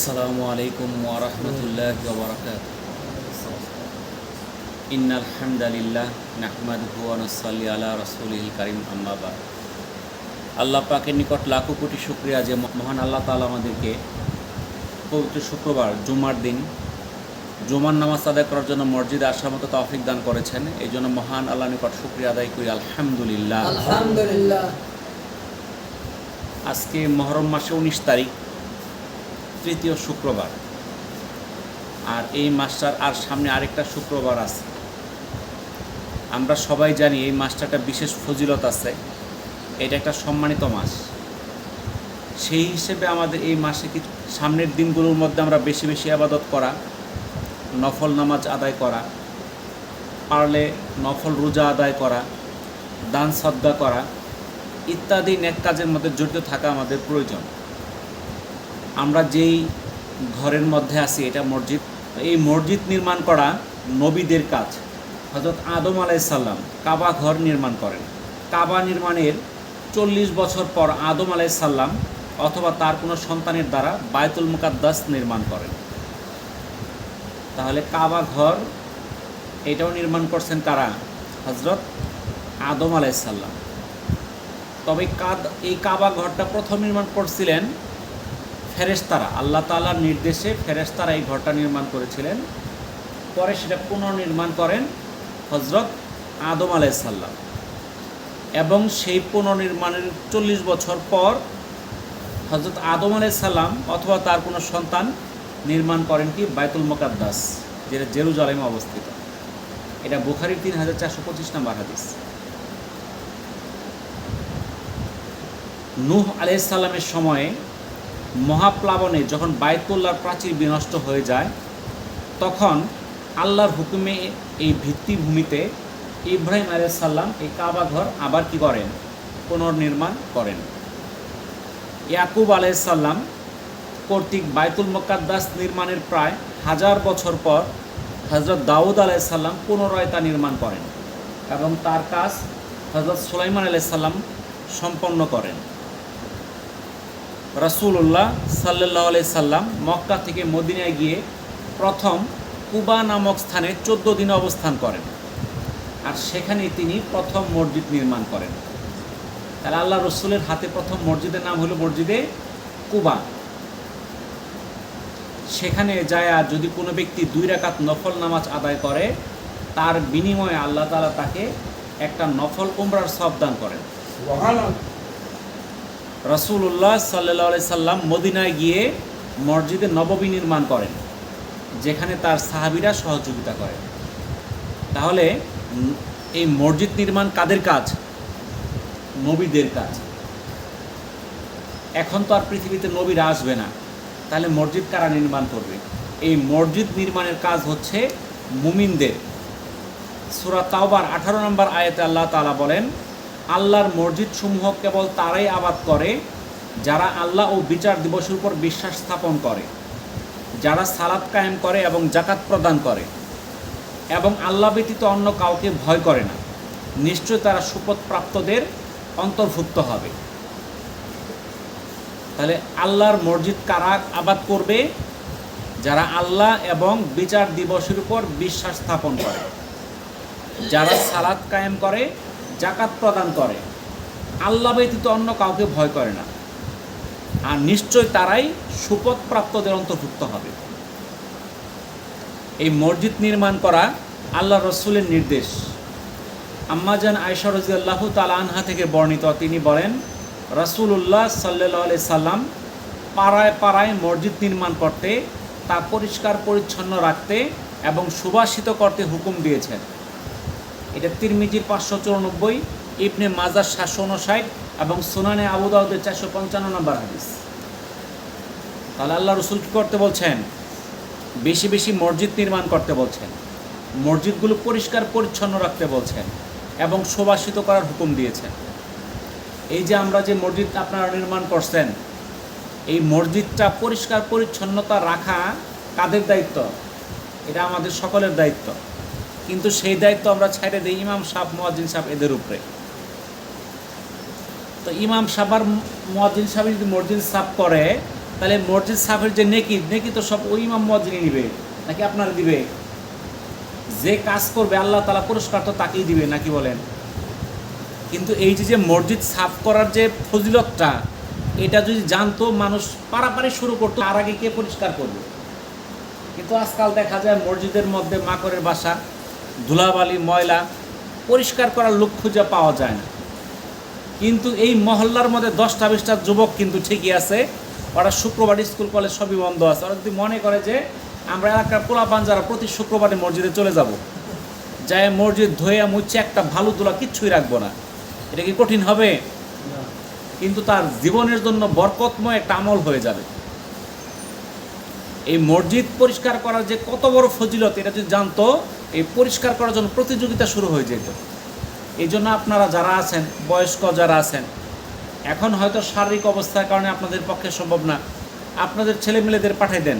আসসালামু আলাইকুম ওরহমতুল্লাহ বরকাত ইন্নাল হামদালিল্লাহ নাহমাদহু ওয়া নুসাল্লি আলা রাসূলিল কারীম আম্মা বাদ। আল্লাহ পাকের নিকট লাখো কোটি শুকরিয়া যে মহান আল্লাহ তাআলা আমাদেরকে পবিত্র শুক্রবার জুমার দিন জুমার নামাজ আদায় করার জন্য মসজিদে আসার মতো তৌফিক দান করেছেন। এই জন্য মহান আল্লাহর নিকট শুকরিয়া আদায় করি। আলহামদুলিল্লাহ। আলহামদুলিল্লাহ। আজকে মহরম মাসে উনিশ তারিখ। তৃতীয় শুক্রবার। আর এই মাসটার আর সামনে আরেকটা শুক্রবার আছে। আমরা সবাই জানি এই মাসটা একটা বিশেষ ফজিলত আছে। এটা একটা সম্মানিত মাস। সেই হিসেবে আমাদের এই মাসে কি সামনের দিনগুলোর মধ্যে আমরা বেশি বেশি আবাদত করা, নফল নামাজ আদায় করা, পারলে নফল রোজা আদায় করা, দান সদ্গা করা ইত্যাদি নেক কাজের মধ্যে জড়িত থাকা আমাদের প্রয়োজন। আমরা যেই ঘরের মধ্যে আছি, এটা মসজিদ, এই মসজিদ নির্মাণ করা নবীদের কাজ। হজরত আদম আলাইসাল্লাম কাবা ঘর নির্মাণ করেন। কাবা নির্মাণের চল্লিশ বছর পর আদম আলাইসাল্লাম অথবা তার কোনো সন্তানের দ্বারা বায়তুল মুকাদ্দাস নির্মাণ করেন। তাহলে কাবা ঘর এটাও নির্মাণ করছেন কারা? হজরত আদম আলাইসাল্লাম তবে কাদ, এই কাবা ঘরটা প্রথম নির্মাণ করছিলেন ফেরেশতারা, আল্লাহ তাআলার নির্দেশে ফেরেশতারা এই ঘরটা নির্মাণ করেছিলেন। পরে সেটা পুনর্নির্মাণ করেন হজরত আদম আলাইসাল্লাম এবং সেই পুনর্নির্মাণের চল্লিশ বছর পর হজরত আদম আলাইসাল্লাম অথবা তার কোনো সন্তান নির্মাণ করেন কি? বাইতুল মোকাদ্দাস, যেটা জেরুজালেমে অবস্থিত। এটা বুখারির তিন হাজার চারশো পঁচিশ নম্বর হাদিস। নূহ আলাইসাল্লামের সময়ে মহাপ্লাবনে যখন বায়তুল্লাহর প্রাচীর বিনষ্ট হয়ে যায়, তখন আল্লাহর হুকুমে এই ভিত্তিভূমিতে ইব্রাহিম আলাইসাল্লাম এই কাবা ঘর আবার কি করেন? পুনর্নির্মাণ করেন। ইয়াকুব আলাইসাল্লাম কর্তৃক বাইতুল মোকাদ্দাস নির্মাণের প্রায় হাজার বছর পর হজরত দাউদ আলাইসাল্লাম পুনরায় তা নির্মাণ করেন এবং তার কাজ হজরত সুলাইমান আলাইসাল্লাম সম্পন্ন করেন। রাসুল্লাহ সাল্লাহ আলাই সাল্লাম মক্কা থেকে মদিনায় গিয়ে প্রথম কুবা নামক স্থানে চোদ্দ দিন অবস্থান করেন। আর সেখানে তিনি প্রথম মসজিদ নির্মাণ করেন। তাহলে আল্লাহ রসুলের হাতে প্রথম মসজিদের নাম হলো মসজিদে কুবা। সেখানে যায় আর যদি কোনো ব্যক্তি দুই রাকাত নফল নামাজ আদায় করে, তার বিনিময়ে আল্লাহ তালা তাকে একটা নফল উমরার সব দান করেন। রসুল্লাহ সাল্লাহ সাল্লাম মদিনায় গিয়ে মসজিদে নববী নির্মাণ করেন, যেখানে তার সাহাবিরা সহযোগিতা করে। তাহলে এই মসজিদ নির্মাণ কাদের কাজ? নবীদের কাজ। এখন তো আর পৃথিবীতে নবীরা আসবে না। তাহলে মসজিদ কারা নির্মাণ করবে? এই মসজিদ নির্মাণের কাজ হচ্ছে মুমিনদের। সুরা তাওবার আঠারো নম্বর আয়াতে আল্লাহ তাআলা বলেন আল্লাহর মসজিদ সমূহ কেবল তারাই আবাদ করে, যারা আল্লাহ ও বিচার দিবসের উপর বিশ্বাস স্থাপন করে, যারা সালাদ কায়েম করে এবং জাকাত প্রদান করে, এবং আল্লাহ ব্যতীত অন্য কাউকে ভয় করে না। নিশ্চয় তারা সুপথ প্রাপ্তদের অন্তর্ভুক্ত হবে। তাহলে আল্লাহর মসজিদ কারা আবাদ করবে? যারা আল্লাহ এবং বিচার দিবসের উপর বিশ্বাস স্থাপন করে, যারা সালাদ কায়েম করে জাকাত প্রদান করে। আল্লাহ ব্যতীত অন্য কাউকে ভয় করে না। আর নিশ্চয় তারাই সুপথ প্রাপ্তদের অন্তর্ভুক্ত হবে। এই মসজিদ নির্মাণ করা আল্লাহ রসুলের নির্দেশ। আম্মাজান আয়সা রাজি আল্লাহ তালা আনহা থেকে বর্ণিত, তিনি বলেন রসুল্লাহ সাল্লাহ আলি সাল্লাম পাড়ায় পাড়ায় মসজিদ নির্মাণ করতে, তা পরিষ্কার পরিচ্ছন্ন রাখতে এবং সুবাসিত করতে হুকুম দিয়েছেন। এটা তিরমিজির পাঁচশো চুরানব্বই, ইবনে মাজার সাতশো উনষাট এবং সুনানে আবুদাউদের চারশো পঞ্চান্ন নম্বর হাদিস। তাহলে আল্লাহ রসুল কী করতে বলছেন? বেশি বেশি মসজিদ নির্মাণ করতে বলছেন। মসজিদগুলো পরিষ্কার, পরিচ্ছন্ন রাখতে বলছেন এবং সুবাসিত করার হুকুম দিয়েছেন। এই যে আমরা যে মসজিদ আপনারা নির্মাণ করছেন, এই মসজিদটা পরিষ্কার, পরিচ্ছন্নতা রাখা কাদের দায়িত্ব? এটা আমাদের সকলের দায়িত্ব। কিন্তু সেই দায়িত্ব আমরা ছেড়ে দিই ইমাম সাহেব মোয়াজিন সাহেব এদের উপরে। তো ইমাম সাহেব আর মোয়াজিন সাহেব যদি মসজিদ সাফ করে, তাহলে মসজিদ সাফের যে নেকি নেকি তো সব ওই ইমাম মসজিদই নিবে, নাকি আপনার দিবে? যে কাজ করবে, আল্লাহ তালা পুরস্কার তো তাকেই দিবে, নাকি বলেন? কিন্তু এই যে মসজিদ সাফ করার যে ফজিলতটা, এটা যদি জানতো, মানুষ পারাপারি শুরু করতো, তার আগে কে পরিষ্কার করবে? কিন্তু আজকাল দেখা যায় মসজিদের মধ্যে মাকড়ের বাসা ধুলাবালি ময়লা পরিষ্কার করার লোক খুঁজে পাওয়া যায় না। কিন্তু এই মহল্লার মধ্যে দশটা বিশটা যুবক কিন্তু ঠিকই আছে। ওরা শুক্রবার স্কুল কলেজ সবই বন্ধ আছে। ওরা যদি মনে করে যে আমরা এলাকার পোলাপান যারা প্রতি শুক্রবারে মসজিদে চলে যাব যাই মসজিদ ধুয়ে মুচ্ছে একটা ভালো তোলা কিচ্ছুই রাখব না। এটা কি কঠিন হবে? কিন্তু তার জীবনের জন্য বরকতময় একটা আমল হয়ে যাবে। এই মসজিদ পরিষ্কার করার যে কত বড় ফজিলত এটা যদি জানতো এই পরিষ্কার করার জন্য প্রতিযোগিতা শুরু হয়ে যেত। এই জন্য আপনারা যারা আছেন, বয়স্ক যারা আছেন, এখন হয়তো শারীরিক অবস্থার কারণে আপনাদের পক্ষে সম্ভব না। আপনাদের ছেলেমেয়েদের পাঠাই দেন।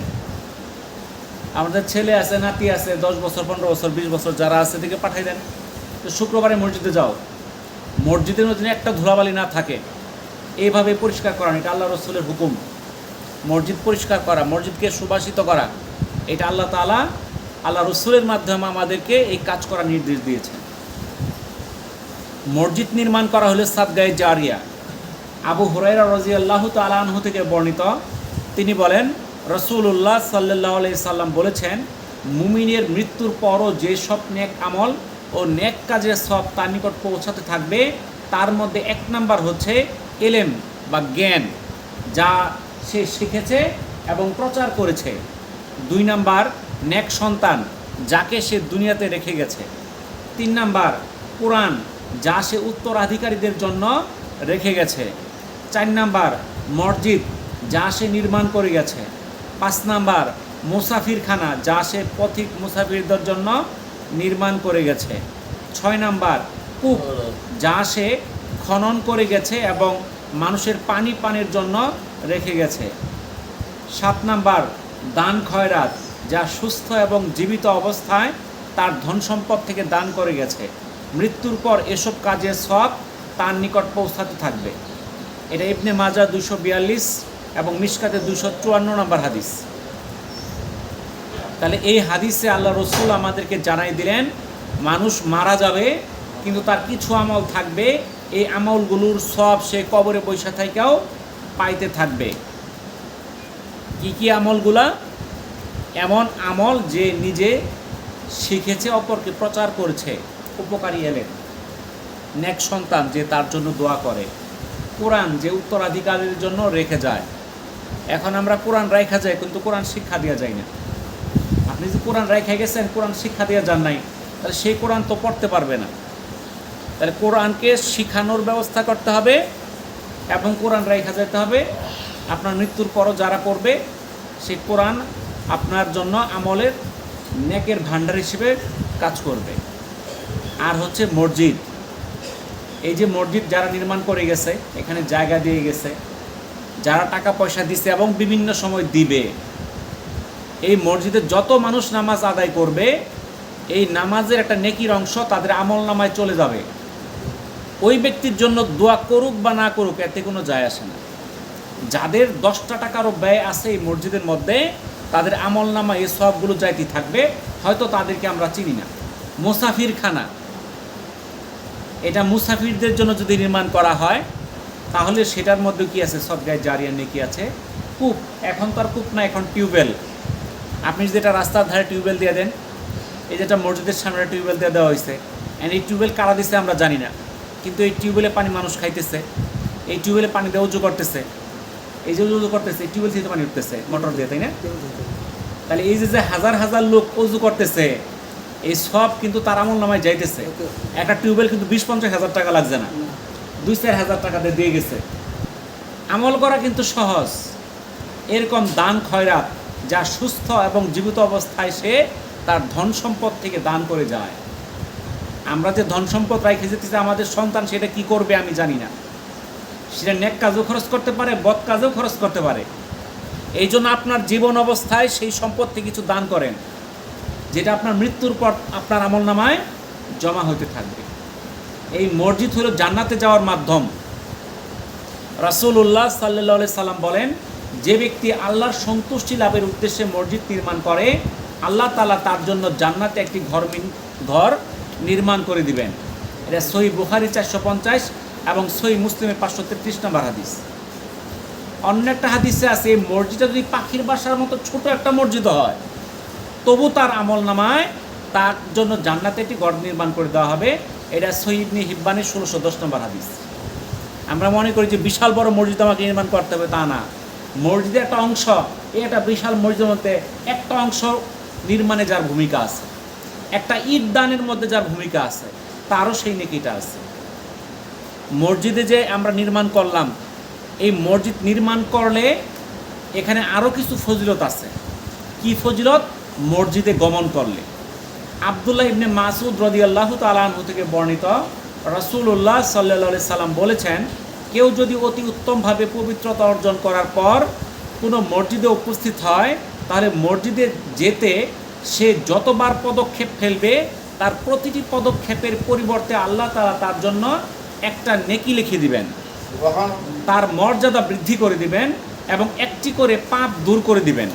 আমাদের ছেলে আছে, নাতি আছে, দশ বছর, পনেরো বছর, বিশ বছর যারা আছে দিকে পাঠাই দেন। তো শুক্রবারে মসজিদে যাও। মসজিদের মধ্যে একটা ধুলাবালি না থাকে। এইভাবে পরিষ্কার করা, এটা আল্লাহ রসুলের হুকুম। মসজিদ পরিষ্কার করা, মসজিদকে সুবাসিত করা, এটা আল্লাহ তালা আল্লাহ রসুলের মাধ্যমে আমাদেরকে এই কাজ করার নির্দেশ দিয়েছেন। মসজিদ নির্মাণ করা হলো সাদগায়ে জারিয়া। আবু হুরাইরা রাজি আল্লাহ তালাহ থেকে বর্ণিত। তিনি বলেন রসুল্লাহ সাল্লাহ আলি সাল্লাম বলেছেন, মুমিনের মৃত্যুর পরও যে সব নেক আমল ও নেক কাজের সব তার নিকট পৌঁছাতে থাকবে, তার মধ্যে এক নাম্বার হচ্ছে এলেম বা জ্ঞান, যা সে শিখেছে এবং প্রচার করেছে। দুই নাম্বার নেক সন্তান যাকে সে দুনিয়াতে রেখে গেছে। তিন নাম্বার, কোরআন যা সে উত্তরাধিকারীদের জন্য রেখে গেছে। চার নাম্বার, মসজিদ যা সে নির্মাণ করে গেছে। পাঁচ নাম্বার, মুসাফিরখানা যা সে পথিক মুসাফিরদের জন্য নির্মাণ করে গেছে। ছয় নাম্বার, কূপ যা সে খনন করে গেছে এবং মানুষের পানি পানির জন্য রেখে গেছে। সাত নাম্বার, দান খয়রাত যা সুস্থ এবং জীবিত অবস্থায় তার ধন সম্পদ থেকে দান করে গেছে। মৃত্যুর পর এসব কাজের সব তার নিকট পৌঁছাতে থাকবে। এটা ইবনে মাজা দুশো বিয়াল্লিশ এবং মিসকাতে দুশো চুয়ান্ন নম্বর হাদিস। তাহলে এই হাদিসে আল্লাহ রসুল আমাদেরকে জানাই দিলেন, মানুষ মারা যাবে, কিন্তু তার কিছু আমল থাকবে। এই আমলগুলোর সব সে কবরে থেকেও পাইতে থাকবে। কি কি আমলগুলা? এমন আমল যে নিজে শিখেছে অপরকে প্রচার করেছে। উপকারী এলেন। নেক সন্তান যে তার জন্য দোয়া করে। কোরআন যে উত্তরাধিকারীর জন্য রেখে যায়। এখন আমরা কোরআন রাখা যায়, কিন্তু কোরআন শিক্ষা দেওয়া যায় না। আপনি যে কোরআন রেখে গেছেন, কোরআন শিক্ষা দেওয়া যান নাই, তাহলে সেই কোরআন তো পড়তে পারবে না। তাহলে কোরআনকে শিখানোর ব্যবস্থা করতে হবে এবং কোরআন রেখা যেতে হবে। আপনার মৃত্যুর পরও যারা পড়বে, সেই কোরআন আপনার জন্য আমলের নেকের ভাণ্ডার হিসেবে কাজ করবে। আর হচ্ছে মসজিদ। এই যে মসজিদ যারা নির্মাণ করে গেছে, এখানে জায়গা দিয়ে গেছে, যারা টাকা পয়সা দিছে এবং বিভিন্ন সময় দিবে, এই মসজিদে যত মানুষ নামাজ আদায় করবে, এই নামাজের একটা নেকির অংশ তাদের আমল নামায় চলে যাবে। ওই ব্যক্তির জন্য দোয়া করুক বা না করুক, এতে কোনো যায় আসে না। যাদের দশটা টাকারও ব্যয় আছে এই মসজিদের মধ্যে তাদের আমল নামা, এই সবগুলো যাইতে থাকবে। হয়তো তাদেরকে আমরা চিনি না। মুসাফির খানা এটা মুসাফিরদের জন্য যদি নির্মাণ করা হয়, তাহলে সেটার মধ্যে কি আছে? সদগায় জারিয়া নেকি আছে। কূপ। এখন তো আর কূপ না, এখন টিউবওয়েল। আপনি যেটা রাস্তার ধারে টিউবওয়েল দিয়ে দেন, এই যেটা মসজিদের সামনে টিউবওয়েল দিয়ে দেওয়া হয়েছে অ্যান্ড এই টিউবওয়েল কারা দিচ্ছে আমরা জানি না। কিন্তু এই টিউবওয়েলে পানি মানুষ খাইতেছে। এই টিউবওয়েলে পানি দিয়ে উজু করতেছে। এই যে উজু করতেছে টিউবওয়েল থেকে পানি উঠতেছে মোটর দিয়ে তাই না? তাহলে এই যে যে হাজার হাজার লোক উজু করতেছে এই সব কিন্তু তার আমল নামায় যাইতেছে। একটা টিউবওয়েল কিন্তু বিশ পঞ্চাশ হাজার টাকা লাগছে না। দুই চার হাজার টাকা দিয়ে দিয়ে গেছে। আমল করা কিন্তু সহজ। এরকম দান খয়রাত যা সুস্থ এবং জীবিত অবস্থায় সে তার ধন সম্পদ থেকে দান করে যায়। আমরা যে ধন সম্পদ রাখে যেতেছি আমাদের সন্তান সেটা কি করবে আমি জানি না। সেটা নেক কাজও খরচ করতে পারে, বদ কাজেও খরচ করতে পারে। এই জন্য আপনার জীবন অবস্থায় সেই সম্পত্তি কিছু দান করেন, যেটা আপনার মৃত্যুর পর আপনার আমল নামায় জমা হতে থাকবে। এই মসজিদ হলো জান্নাতে যাওয়ার মাধ্যম। রাসূলুল্লাহ সাল্লাহ সাল্লাম বলেন, যে ব্যক্তি আল্লাহর সন্তুষ্টি লাভের উদ্দেশ্যে মসজিদ নির্মাণ করে, আল্লাহ তালা তার জন্য জান্নাতে একটি ঘর ঘর নির্মাণ করে দিবেন। এটা সই বুহারি চারশো পঞ্চাশ এবং সই মুসলিমের পাঁচশো তেত্রিশ নম্বর হাদিস। অন্য একটা হাদিসে আছে, এই মসজিদটা যদি পাখির বাসার মতো ছোট একটা মসজিদ হয়, তবু তার আমল নামায় তার জন্য জান্নাতে একটি ঘর নির্মাণ করে দেওয়া হবে। এটা সৈবনি হিব্বানের ষোলোশো দশ নম্বর হাদিস। আমরা মনে করি যে বিশাল বড় মসজিদ আমাকে নির্মাণ করতে হবে তা না। মসজিদের একটা অংশ এই একটা বিশাল মসজিদের মধ্যে একটা অংশ নির্মাণে যার ভূমিকা আছে। একটা ঈদ দানের মধ্যে যার ভূমিকা আছে, তারও সেই নেকিটা আছে। মসজিদে যে আমরা নির্মাণ করলাম, এই মসজিদ নির্মাণ করলে এখানে আরও কিছু ফজিলত আছে। কি ফজিলত? মসজিদে গমন করলে। আবদুল্লাহ ইবনে মাসুদ রদিয়াল্লাহ তালাহু থেকে বর্ণিত রসুল্লাহ সাল্লা সাল্লাম বলেছেন, কেউ যদি অতি উত্তমভাবে পবিত্রতা অর্জন করার পর কোনো মসজিদে উপস্থিত হয়, তাহলে মসজিদে যেতে সে যতবার পদক্ষেপ ফেলবে, তার প্রতিটি পদক্ষেপের পরিবর্তে আল্লাহ তালা তার জন্য একটা নেকি লিখে দিবেন। তার মর্যাদা বৃদ্ধি করে দিবেন এবং একটি করে পাপ দূর করে দিবেন।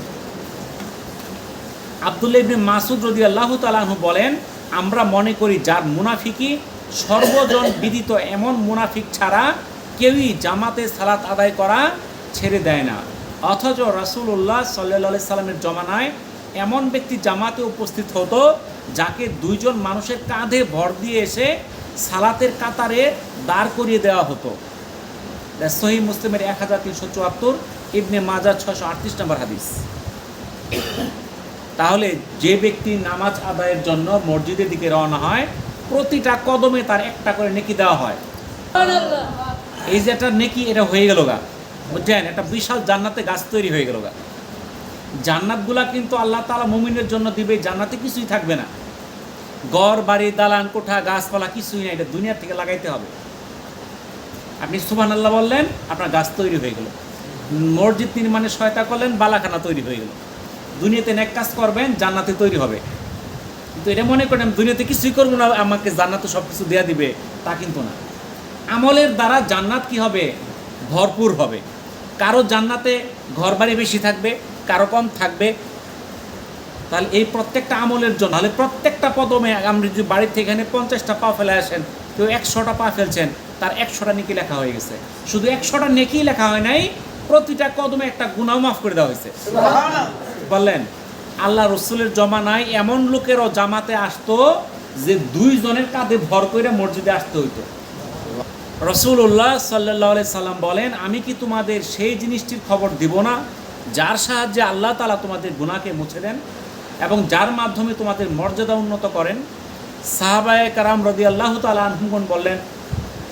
আবদুল্লাহ ইবনে মাসুদ রদি আল্লাহ তালাহ বলেন আমরা মনে করি যার মুনাফিকি সর্বজন বিদিত এমন মুনাফিক ছাড়া কেউই জামাতে সালাত আদায় করা ছেড়ে দেয় না। অথচ রাসূলুল্লাহ সাল্লাহ সাল্লামের জমানায় এমন ব্যক্তি জামাতে উপস্থিত হতো যাকে দুইজন মানুষের কাঁধে ভর দিয়ে এসে সালাতের কাতারে দাঁড় করিয়ে দেওয়া হতো। সহি মুসলিমের এক হাজার তিনশো চুয়াত্তর ইবনে মাজা ছশো আটত্রিশ নম্বর হাদিস। তাহলে যে ব্যক্তি নামাজ আদায়ের জন্য মসজিদের দিকে রওনা হয়, প্রতিটা কদমে তার একটা করে নেকি দেওয়া হয়। এই যে একটা নেকি, এটা হয়ে গেল গা। বুঝছেন? একটা বিশাল জান্নাতে গাছ তৈরি হয়ে গেল গা। জান্নাতগুলা কিন্তু আল্লাহ তালা মুমিনের জন্য দিবে, জান্নাতে কিছুই থাকবে না। গড় বাড়ি, দালান, কোঠা, গাছপালা কিছুই না এটা দুনিয়া থেকে লাগাইতে হবে। আপনি সুবান আল্লাহ বললেন, আপনার গাছ তৈরি হয়ে গেল। মসজিদ নির্মাণে সহায়তা করলেন, বালাখানা তৈরি হয়ে গেল। দুনিয়াতে নেক কাজ করবেন, জান্নাতে তৈরি হবে। কিন্তু এটা মনে করেন, দুনিয়াতে কিছুই করব না, আমাকে জান্নাতে সব কিছু দেওয়া দিবে, তা কিন্তু না। আমলের দ্বারা জান্নাত কি হবে? ভরপুর হবে। কারও জান্নাতে ঘরবাড়ি বেশি থাকবে, কারও কম থাকবে তাহলে এই প্রত্যেকটা আমলের জন্য তাহলে প্রত্যেকটা পদমে আপনি যদি বাড়ির থেকে এখানে পঞ্চাশটা পা ফেলে আসেন কেউ একশোটা পা ফেলছেন তার একশোটা নেকি লেখা হয়ে গেছে। শুধু একশোটা নেকি লেখা হয় নাই প্রতিটা কদমে একটা গুণাও মাফ করে দেওয়া হয়েছে। বললেন আল্লাহ রসুলের জমানায় এমন লোকেরও জামাতে আসতো যে দুইজনের কাঁধে ভর করে মসজিদে আসতে হইতো। রসুল্লাহ সাল্লাহ সাল্লাম বলেন আমি কি তোমাদের সেই জিনিসটির খবর দিব না যার সাহায্যে আল্লাহ তালা তোমাদের গুণাকে মুছে দেন? এবং যার মাধ্যমে তোমাদের মর্যাদা উন্নত করেন। সাহাবায় কারাম রদি আল্লাহ তালা আনহুগণ বললেন,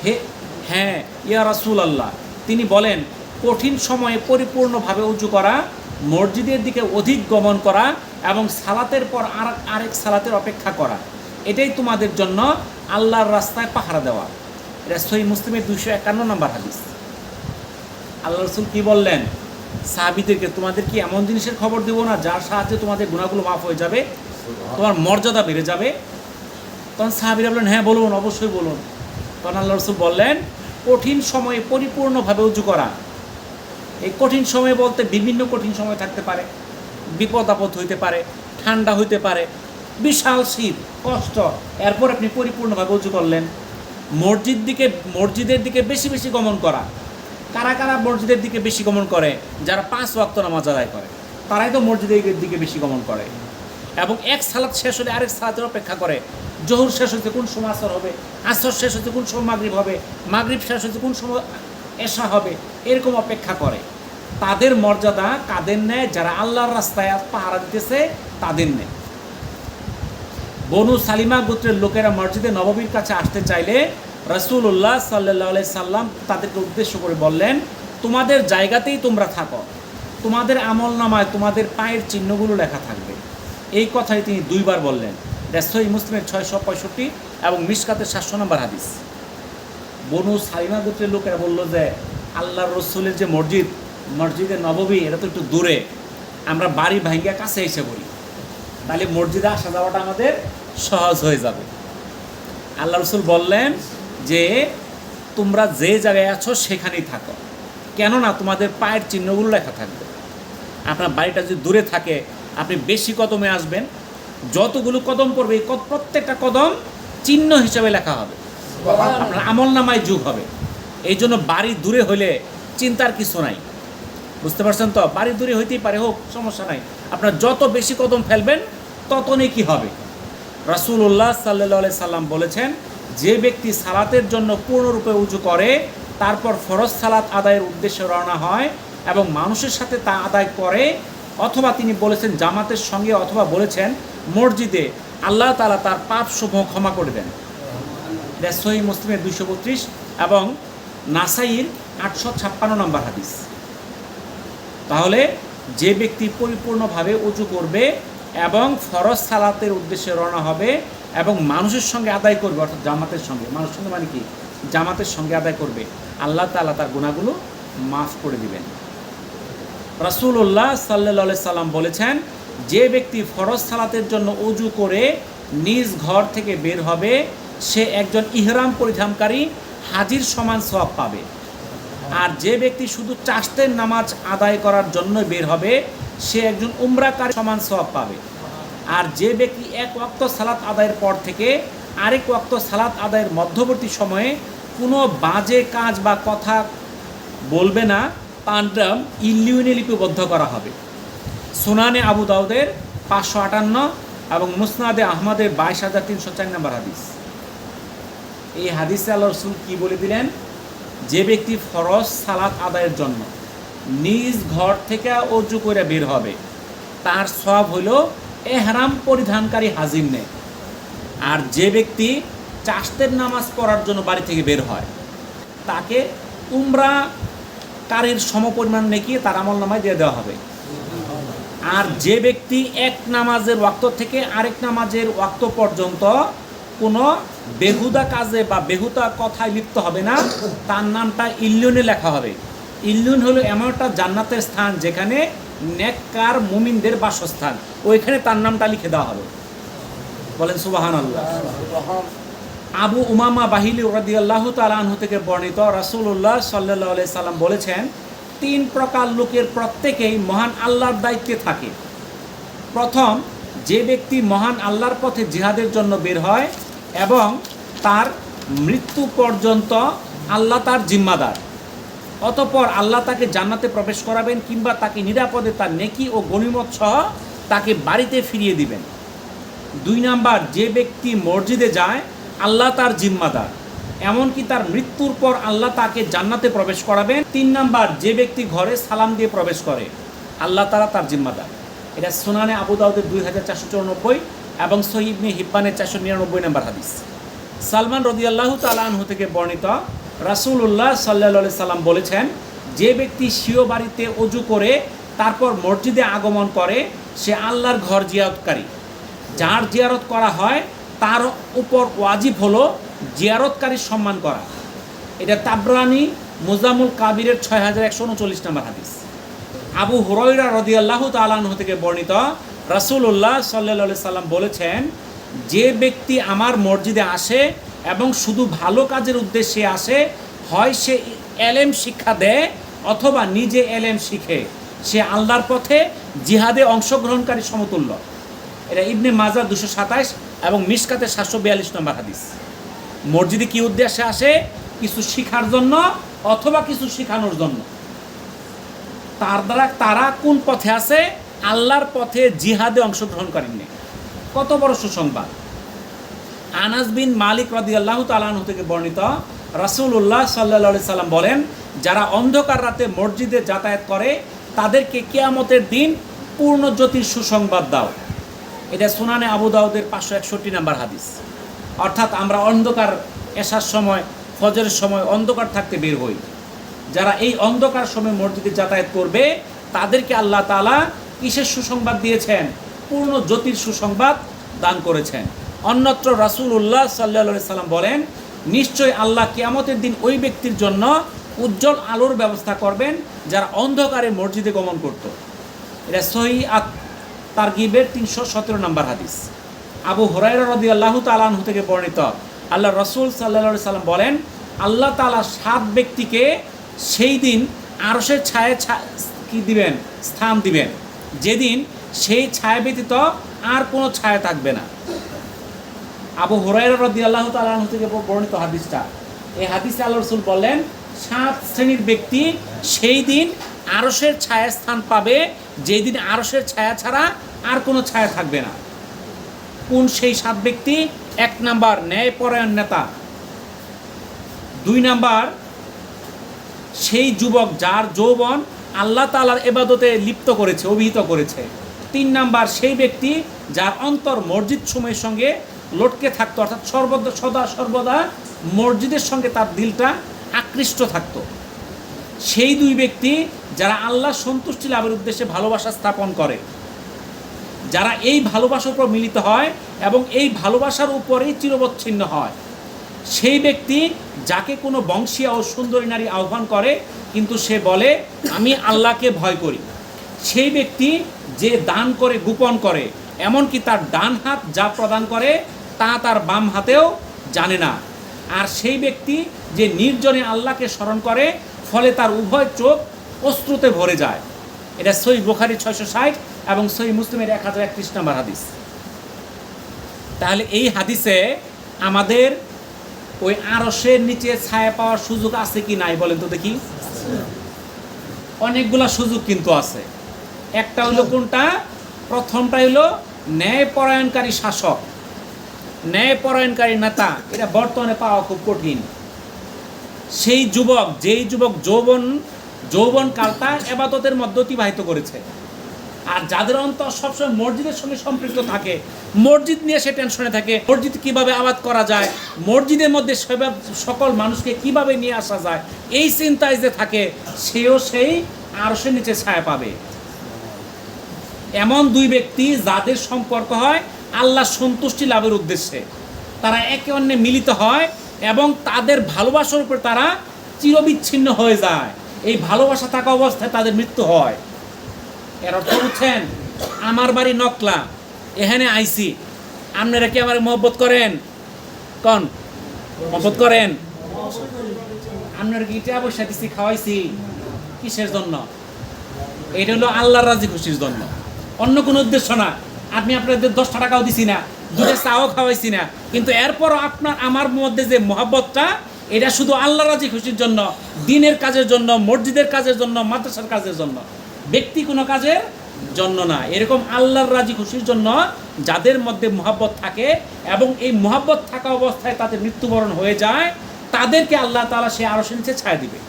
হে হ্যাঁ ইয়া রাসুল আল্লাহ তিনি বলেন, কঠিন সময়ে পরিপূর্ণভাবে উঁচু করা, মসজিদের দিকে অধিক গমন করা এবং সালাতের পর আর, আরেক সালাতের অপেক্ষা করা। এটাই তোমাদের জন্য আল্লাহর রাস্তায় পাহারা দেওয়া। এটা সহি মুসলিমের দুইশো একান্ন নম্বর হাদিস। আল্লাহ রসুল কী বললেন? সাহাবিদেরকে তোমাদের কি এমন জিনিসের খবর দেবো না, যার সাহায্যে তোমাদের গুণাগুলো মাফ হয়ে যাবে, তোমার মর্যাদা বেড়ে যাবে? তখন সাহাবিরা বললেন হ্যাঁ বলুন, অবশ্যই বলুন। তখন আল্লাহ রসুল বললেন, কঠিন সময়ে পরিপূর্ণভাবে উঁচু করা। এই কঠিন সময় বলতে বিভিন্ন কঠিন সময় থাকতে পারে। বিপদ আপদ হইতে পারে, ঠান্ডা হইতে পারে, বিশাল শীত, কষ্ট, এরপর আপনি পরিপূর্ণভাবে উঁচু করলেন। মসজিদ দিকে, মসজিদের দিকে বেশি বেশি গমন করা। কারা কারা মসজিদের দিকে বেশি গমন করে, যারা পাঁচ ওয়াক্ত নামাজ আদায় করে, তারাই তো মসজিদের দিকে বেশি গমন করে। এবং এক সালাদ শেষ হলে আরেক সালাতের অপেক্ষা করে, জহুর শেষ হচ্ছে কোন সময় আসর হবে, আসর শেষ হচ্ছে কোন সময় মাগরিব হবে, মাগরিব শেষ হচ্ছে কোন সময় এসা হবে, এরকম অপেক্ষা করে। তাদের মর্যাদা কাদের নেয়? যারা আল্লাহর রাস্তায় পাহারা দিতেছে, তাদের নেয়। বনু সালিমা গোত্রের লোকেরা মসজিদে নববীর কাছে আসতে চাইলে রসুল্লাহ সাল্লাহ সাল্লাম তাদেরকে উদ্দেশ্য করে বললেন, তোমাদের জায়গাতেই তোমরা থাকো। তোমাদের আমল নামায় তোমাদের পায়ের চিহ্নগুলো লেখা থাকবে। এই কথাই তিনি দুইবার বললেন। ব্যস্তই মুসলিমের ছয়শো পঁয়ষট্টি এবং মিসকাতের সাতশো নম্বর হাদিস। বনু সালিমা গোত্রের লোকেরা বলল যে আল্লাহ রসুলের যে মসজিদ, মসজিদের নববী এটা তো একটু দূরে। আমরা বাড়ি ভাঙ্গিয়া কাছে এসে পড়ি। তাহলে মসজিদে আসা যাওয়াটা আমাদের সহজ হয়ে যাবে। আল্লাহ রসুল বললেন যে তোমরা যে জায়গায় আছো সেখানেই থাকো। কেননা তোমাদের পায়ের চিহ্নগুলো লেখা থাকবে। আপনার বাড়িটা যদি দূরে থাকে, আপনি বেশি কদমে আসবেন, যতগুলো কদম পড়বে প্রত্যেকটা কদম চিহ্ন হিসেবে লেখা হবে। আপনার আমল নামায় যুগ হবে। এই জন্য বাড়ি দূরে হলে চিন্তার কিছু নাই। বুঝতে পারছেন তো? বাড়ি দূরে হইতেই পারে, হোক, সমস্যা নাই। আপনার যত বেশি কদম ফেলবেন, তত কি হবে। রাসূলুল্লাহ সাল্লাহ সাল্লাম বলেছেন যে ব্যক্তি সালাতের জন্য পূর্ণরূপে উঁচু করে, তারপর ফরজ সালাত আদায়ের উদ্দেশ্যে রওনা হয় এবং মানুষের সাথে তা আদায় করে, অথবা তিনি বলেছেন জামাতের সঙ্গে অথবা বলেছেন মসজিদে, আল্লাহ তাআলা তার পাপ সমূহ ক্ষমা করে দেন। সহি মুসলিমের দুইশো বত্রিশ এবং নাসাইর আটশো ছাপ্পান্ন নম্বর হাদিস। তাহলে যে ব্যক্তি পরিপূর্ণভাবে উঁচু করবে এবং ফরজ সালাতের উদ্দেশ্যে রওনা হবে এবং মানুষের সঙ্গে আদায় করবে, অর্থাৎ জামাতের সঙ্গে। মানুষের সঙ্গে মানে কি? জামাতের সঙ্গে আদায় করবে। আল্লাহ তাআলা তার গুণাগুলো মাফ করে দিবেন। রাসূলুল্লাহ সাল্লাহ সাল্লাম বলেছেন, যে ব্যক্তি ফরজ সালাতের জন্য উজু করে নিজ ঘর থেকে বের হবে, সে একজন ইহরাম পরিধানকারী হাজির সমান সওয়াব পাবে। আর যে ব্যক্তি শুধু চাষতের নামাজ আদায় করার জন্য বের হবে, সে একজন উমরাকারী সমান সওয়াব পাবে। আর যে ব্যক্তি এক ওয়াক্ত সালাত আদায়ের পর থেকে আরেক ওয়াক্ত সালাত আদায়ের মধ্যবর্তী সময়ে কোনো বাজে কাজ বা কথা বলবে না নাম ইলিউনে লিপিবদ্ধ করা হবে। সুনানে আবু দাউদের পাঁচশো আটান্ন এবং মুসনাদে আহমদের বাইশ হাজার তিনশো চার নম্বর হাদিস। এই হাদিসে আল্লাহ রসুল কী বলে দিলেন? যে ব্যক্তি ফরজ সালাত আদায়ের জন্য নিজ ঘর থেকে অজু করে বের হবে, তার সব হইল এহরাম পরিধানকারী হাজির নেয় আর যে ব্যক্তি চাষতের নামাজ পড়ার জন্য বাড়ি থেকে বের হয়, তাকে উমরা কারীর সমপরিমাণ নেকিয়ে তার আমল নামায় দিয়ে দেওয়া হবে। আর যে ব্যক্তি এক নামাজের ওয়াক্ত থেকে আরেক নামাজের ওয়াক্ত পর্যন্ত কোনো বেহুদা কাজে বা বেহুদা কথায় লিপ্ত হবে না, তার নামটা ইল্লুনে লেখা হবে। ইল্লুন হলো এমন একটা জান্নাতের স্থান যেখানে নেককার মুমিনদের বাসস্থান। ওইখানে তার নামটা লিখে দেওয়া হবে। বলেন সুবাহান আল্লাহ আবু উমামা বাহিলি রাদিয়াল্লাহু তাআলা আনহু থেকে বর্ণিত রাসূলুল্লাহ সাল্লাল্লাহু আলাইহি সাল্লাম বলেছেন, তিন প্রকার লোকের প্রত্যেকেই মহান আল্লাহর দায়িত্বে থাকে। প্রথম, যে ব্যক্তি মহান আল্লাহর পথে জিহাদের জন্য বের হয় এবং তার মৃত্যু পর্যন্ত আল্লাহ তার জিম্মাদার। অতপর আল্লাহ তাকে জান্নাতে প্রবেশ করাবেন কিংবা তাকে নিরাপদে তার নেকি ও গণিমত সহ তাকে বাড়িতে ফিরিয়ে দিবেন। দুই নাম্বার, যে ব্যক্তি মসজিদে যায়, আল্লাহ তার জিম্মাদার। এমনকি তার মৃত্যুর পর আল্লাহ তাকে জান্নাতে প্রবেশ করাবেন। তিন নাম্বার, যে ব্যক্তি ঘরে সালাম দিয়ে প্রবেশ করে, আল্লাহ তারা তার জিম্মাদার। এটা সোনানে আবু দাউদের দুই হাজার চারশো চৌরানব্বই এবং সহিবনে হিব্বানের চারশো নিরানব্বই নম্বর হাদিস। সালমান রদিয়াল্লাহ তালাহু থেকে বর্ণিত রাসূলুল্লাহ সাল্লাহ সাল্লাম বলেছেন, যে ব্যক্তি স্বীয় বাড়িতে অজু করে, তারপর মসজিদে আগমন করে, সে আল্লাহর ঘর জিয়ারতকারী। যার জিয়ারত করা হয়, তার উপর ওয়াজিব হলো জিয়ারতকারীর সম্মান করা। এটা তাবরানি মুজামুল কাবিরের ছয় হাজার একশো উনচল্লিশ নম্বর হাদিস। আবু হুরয়রা রদিয়াল্লাহ তালাহ থেকে বর্ণিত, রাসূলুল্লাহ সাল্লাহ সাল্লাম বলেছেন, যে ব্যক্তি আমার মসজিদে আসে এবং শুধু ভালো কাজের উদ্দেশ্যে আসে, হয় সে এলেম শিক্ষা দেয় অথবা নিজে এলেম শিখে। সে আল্লাহর পথে জিহাদে অংশগ্রহণকারী সমতুল্য। এটা ইবনে মাজা দুশো সাতাইশ এবং মিসকাতে সাতশো বিয়াল্লিশ নম্বর হাদিস। মসজিদে কি উদ্দেশ্যে আসে? কিছু শিখার জন্য অথবা কিছু শেখানোর জন্য। তার দ্বারা তারা কোন পথে আছে? আল্লাহর পথে জিহাদে অংশগ্রহণ করেননি কত বড় সুসংবাদ। আনাস বিন মালিক রদি আল্লাহ তালাহ থেকে বর্ণিত রাসূলুল্লাহ সাল্লাহ সাল্লাম বলেন, যারা অন্ধকার রাতে মসজিদে যাতায়াত করে, তাদেরকে কেয়ামতের দিন পূর্ণ জ্যোতির সুসংবাদ দাও। এটা সুনানে আবু দাউদের পাঁচশো একষট্টি নাম্বার হাদিস। অর্থাৎ আমরা অন্ধকার এসার সময়, ফজরের সময় অন্ধকার থাকতে বের হই। যারা এই অন্ধকার সময় মসজিদে যাতায়াত করবে, তাদেরকে আল্লাহ তাআলা কিসের সুসংবাদ দিয়েছেন? পূর্ণ জ্যোতির সুসংবাদ দান করেছেন। অন্যত্র রাসূল উল্লাহ সাল্লা সাল্লাম বলেন নিশ্চয় আল্লাহ কিয়ামতের দিন ওই ব্যক্তির জন্য উজ্জ্বল আলোর ব্যবস্থা করবেন যারা অন্ধকারে মসজিদে গমন করত। এটা সহি আত তারগিবের তিনশো সতেরো নম্বর হাদিস। আবু হরাইরা রদি আল্লাহ তালাহু থেকে বর্ণিত, আল্লাহ রসুল সাল্লা সাল্লাম বলেন, আল্লাহ তালা সাত ব্যক্তিকে সেই দিন আরসের ছায়া ছা- কি দিবেন? স্থান দিবেন। যেদিন সেই ছায়া ব্যতীত আর কোনো ছায়া থাকবে না। আবু হুরাইরা রাদিয়াল্লাহু তাআলা আনহু থেকে বর্ণিত হাদিসটা। এই হাদিসে আল্লাহ রসুল বললেন, সাত শ্রেণির ব্যক্তি সেই দিন আরসের ছায়া স্থান পাবে, যেই দিন আরসের ছায়া ছাড়া আর কোনো ছায়া থাকবে না। কোন সেই সাত ব্যক্তি? এক নাম্বার ন্যায়পরায়ণ নেতা। দুই নাম্বার, সেই যুবক যার যৌবন আল্লাহ তালার এবাদতে লিপ্ত করেছে, অভিহিত করেছে। তিন নাম্বার, সেই ব্যক্তি যার অন্তর মসজিদ সময়ের সঙ্গে লটকে থাকতো, অর্থাৎ সর্বদা, সদা সর্বদা মসজিদের সঙ্গে তার দিলটা আকৃষ্ট থাকতো। সেই দুই ব্যক্তি যারা আল্লাহ সন্তুষ্টি লাভের উদ্দেশ্যে ভালোবাসা স্থাপন করে, যারা এই ভালোবাসার উপর মিলিত হয় এবং এই ভালোবাসার উপরেই চিরবচ্ছিন্ন হয়। সেই ব্যক্তি যাকে কোনো বংশীয় ও সুন্দরী নারী আহ্বান করে, কিন্তু সে বলে, আমি আল্লাহকে ভয় করি। সেই ব্যক্তি যে দান করে, গোপন করে, এমনকি তার ডান হাত যা প্রদান করে তা তার বাম হাতেও জানে না। আর সেই ব্যক্তি যে নির্জনে আল্লাহকে স্মরণ করে, ফলে তার উভয় চোখ অশ্রুতে ভরে যায়। এটা সই বোখারি ছয়শো ষাট এবং সই মুসলিমের এক হাজার একত্রিশ নম্বর হাদিস। তাহলে এই হাদিসে আমাদের ওই আরসের নিচে ছায়া পাওয়ার সুযোগ আছে কি নাই বলেন তো দেখি? অনেকগুলা সুযোগ কিন্তু আছে। একটা হলো কোনটা? প্রথমটা হলো ন্যায়পরায়ণকারী শাসক। ন্যায়পরায়ণকারী নেতা, এটা বর্তমানে পাওয়া খুব কঠিন। সেই যুবক, যেই যুবক যৌবন যৌবন কালটা এবাদতের মধ্যে অতিবাহিত করেছে। আর যাদের অন্তর সবসময় মসজিদের সঙ্গে সম্পৃক্ত থাকে, মসজিদ নিয়ে সে টেনশনে থাকে, মসজিদ কীভাবে আবাদ করা যায়, মসজিদের মধ্যে সকল মানুষকে কীভাবে নিয়ে আসা যায়, এই চিন্তায় যে থাকে, সেও সেই আরসের নিচে ছায়া পাবে। এমন দুই ব্যক্তি যাদের সম্পর্ক হয় আল্লাহ সন্তুষ্টি লাভের উদ্দেশ্যে। তারা একে অন্যে মিলিত হয় এবং তাদের ভালোবাসার উপর তারা চিরবিচ্ছিন্ন হয়ে যায়। এই ভালোবাসা থাকা অবস্থায় তাদের মৃত্যু হয়। এর অর্থ বুঝছেন আমার বাড়ি নকলা, এখানে আইসি আপনারা কি আমার মহব্বত করেন? কন? মহব্বত করেন? আপনার কি ইটা পয়সা দিছি, খাওয়াইছি? কিসের জন্য? এটা হলো আল্লাহর রাজি খুশির জন্য। অন্য কোনো উদ্দেশ্য না। আপনি আপনাদের দশটা টাকাও দিছি না দুটো চাও খাওয়াইছি না। কিন্তু এরপরও আপনার, আমার মধ্যে যে মহাব্বতটা, এটা শুধু আল্লাহ রাজি খুশির জন্য, দিনের কাজের জন্য, মসজিদের কাজের জন্য, মাদ্রাসার কাজের জন্য, ব্যক্তি কোনো কাজের জন্য না। এরকম আল্লাহর রাজি খুশির জন্য যাদের মধ্যে মহাব্বত থাকে এবং এই মহাব্বত থাকা অবস্থায় তাদের মৃত্যুবরণ হয়ে যায়, তাদেরকে আল্লাহ তাআলা সে আরও নিচে ছায়া দিবে।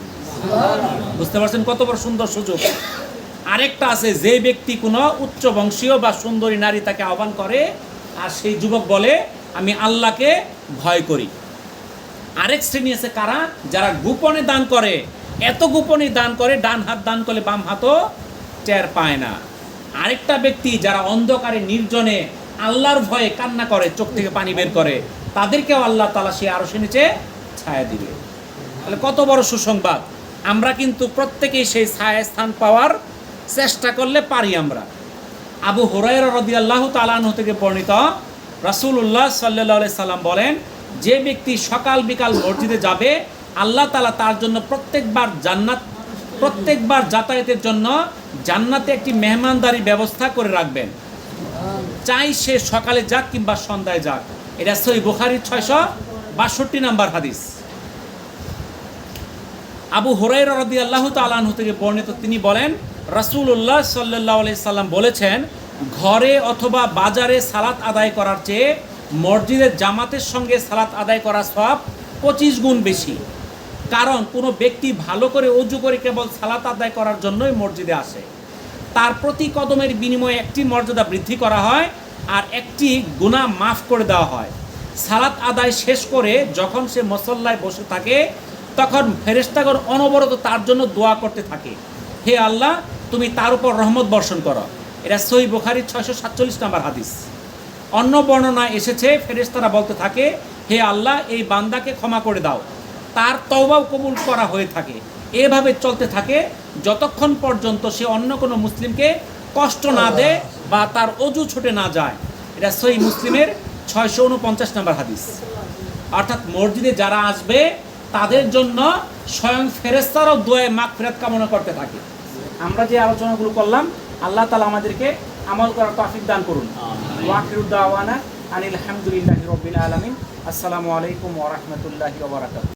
বুঝতে পারছেন কত বড় সুন্দর সুযোগ? আরেকটা আছে, যে ব্যক্তি কোনো উচ্চ বংশীয় বা সুন্দরী নারী তাকে আহ্বান করে, আর সেই যুবক বলে, আমি আল্লাহকে ভয় করি। আরেক শ্রেণি আছে কারা? যারা গোপনে দান করে। এত গোপনে দান করে, ডান হাত দান করলে বাম হাতও টের পায় না। আরেকটা ব্যক্তি যারা অন্ধকারে, নির্জনে, আল্লাহর ভয়ে কান্না করে, চোখ থেকে পানি বের করে, তাদেরকেও আল্লাহ তালা সে আরও সে নিচে ছায়া দিবে। তাহলে কত বড় সুসংবাদ। আমরা কিন্তু প্রত্যেকেই সেই ছায়া স্থান পাওয়ার চেষ্টা করলে পারি আমরা। আবু হুরাইরা রদিয়াল্লাহু তালাহ থেকে বর্ণিত রাসূলুল্লাহ সাল্লাহ সাল্লাম বলেন, যে ব্যক্তি সকাল বিকাল মসজিদে যাবে, আল্লাহ তালা তার জন্য প্রত্যেকবার জান্নাত, প্রত্যেকবার যাতায়াতের জন্য জান্নাতে একটি মেহমানদারি ব্যবস্থা করে রাখবেন। চাই সে সকালে যাক কিংবা সন্ধ্যায় যাক। এটা সই বুখারির ছয়শো বাষট্টি নাম্বার হাদিস। আবু হুরাই রদি আল্লাহ তালাহ থেকে বর্ণিত তিনি বলেন রাসূলুল্লাহ সাল্লাহ সাল্লাম বলেছেন, ঘরে অথবা বাজারে সালাত আদায় করার চেয়ে মসজিদের জামাতের সঙ্গে সালাত আদায় করা সব পঁচিশ গুণ বেশি। কারণ কোনো ব্যক্তি ভালো করে অজু করে কেবল সালাত আদায় করার জন্যই মসজিদে আসে। তার প্রতি কদমের বিনিময়ে একটি মর্যাদা বৃদ্ধি করা হয় আর একটি গুণা মাফ করে দেওয়া হয়। সালাত আদায় শেষ করে যখন সে মসল্লায় বসে থাকে, তখন ফেরেস্তাগণ অনবরত তার জন্য দোয়া করতে থাকে। হে আল্লাহ তুমি তার উপর রহমত বর্ষণ করো। এটা সই বুখারির ছয়শো সাতচল্লিশ নাম্বার হাদিস। অন্য বর্ণনা এসেছে ফেরেশতারা বলতে থাকে হে আল্লাহ এই বান্দাকে ক্ষমা করে দাও। তার তওবাও কবুল করা হয়ে থাকে। এভাবে চলতে থাকে যতক্ষণ পর্যন্ত সে অন্য কোনো মুসলিমকে কষ্ট না দেয় বা তার অজু ছুটে না যায়। এটা সই মুসলিমের ছয়শো উনপঞ্চাশ নম্বর হাদিস। অর্থাৎ মসজিদে যারা আসবে তাদের জন্য স্বয়ং ফেরেস্তারাও দোয়ে মাগ ফেরত কামনা করতে থাকে। আমরা যে আলোচনাগুলো করলাম আল্লাহ তালা আমাদেরকে আমল করার তফিক দান করুন। ওয়াকিরুদ্দাওয়ানা আনিল আলহামদুলিল্লাহ রবিল আলমিন। আসসালামু আলাইকুম ওরহমতুল্লাহ ওবরাকাত